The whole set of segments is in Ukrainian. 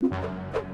you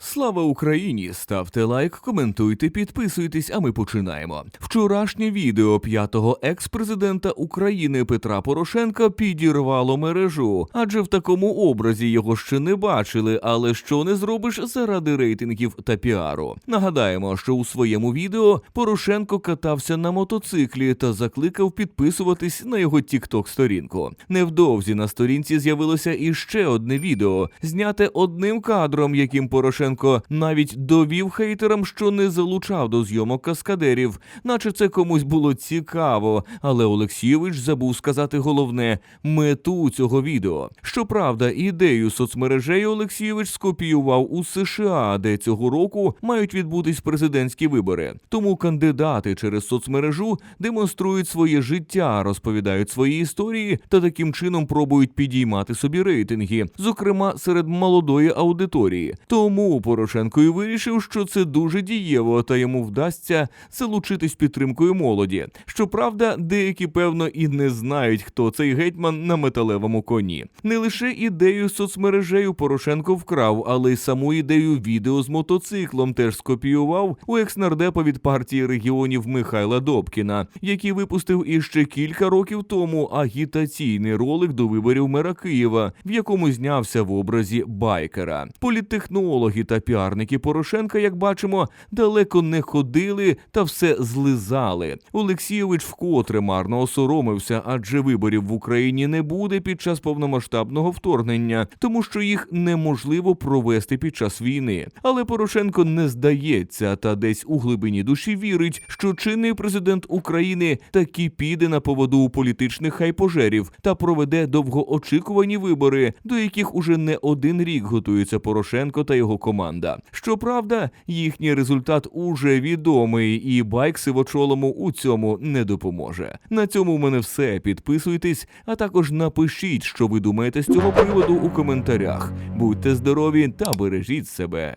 Слава Україні! Ставте лайк, коментуйте, підписуйтесь, а ми починаємо. Вчорашнє відео п'ятого екс-президента України Петра Порошенка підірвало мережу, адже в такому образі його ще не бачили. Але що не зробиш заради рейтингів та піару? Нагадаємо, що у своєму відео Порошенко катався на мотоциклі та закликав підписуватись на його тікток сторінку. Невдовзі на сторінці з'явилося іще одне відео, зняте одним кадром, яким Порошенко навіть довів хейтерам, що не залучав до зйомок каскадерів, наче це комусь було цікаво. Але Олексійович забув сказати головне мету цього відео. Щоправда, ідею соцмережею Олексійович скопіював у США, де цього року мають відбутись президентські вибори. Тому кандидати через соцмережу демонструють своє життя, розповідають свої історії та таким чином пробують підіймати собі рейтинги, зокрема серед молодої аудиторії. Тому Порошенко і вирішив, що це дуже дієво, та йому вдасться залучитись підтримкою молоді. Щоправда, деякі певно і не знають, хто цей гетьман на металевому коні. Не лише ідею соцмережею Порошенко вкрав, але й саму ідею відео з мотоциклом теж скопіював у екснардепа від партії регіонів Михайла Добкіна, який випустив іще кілька років тому агітаційний ролик до виборів мера Києва, в якому знявся в образі байкера. Політтехнологи та піарники Порошенка, як бачимо, далеко не ходили та все злизали. Олексійович вкотре марно осоромився, адже виборів в Україні не буде під час повномасштабного вторгнення, тому що їх неможливо провести під час війни. Але Порошенко не здається та десь у глибині душі вірить, що чинний президент України таки піде на поводу у політичних хайпожерів та проведе довгоочікувані вибори, до яких уже не один рік готується Порошенко та його команда. Щоправда, їхній результат уже відомий, і байк сивочолому у цьому не допоможе. На цьому в мене все. Підписуйтесь, а також напишіть, що ви думаєте з цього приводу у коментарях. Будьте здорові та бережіть себе.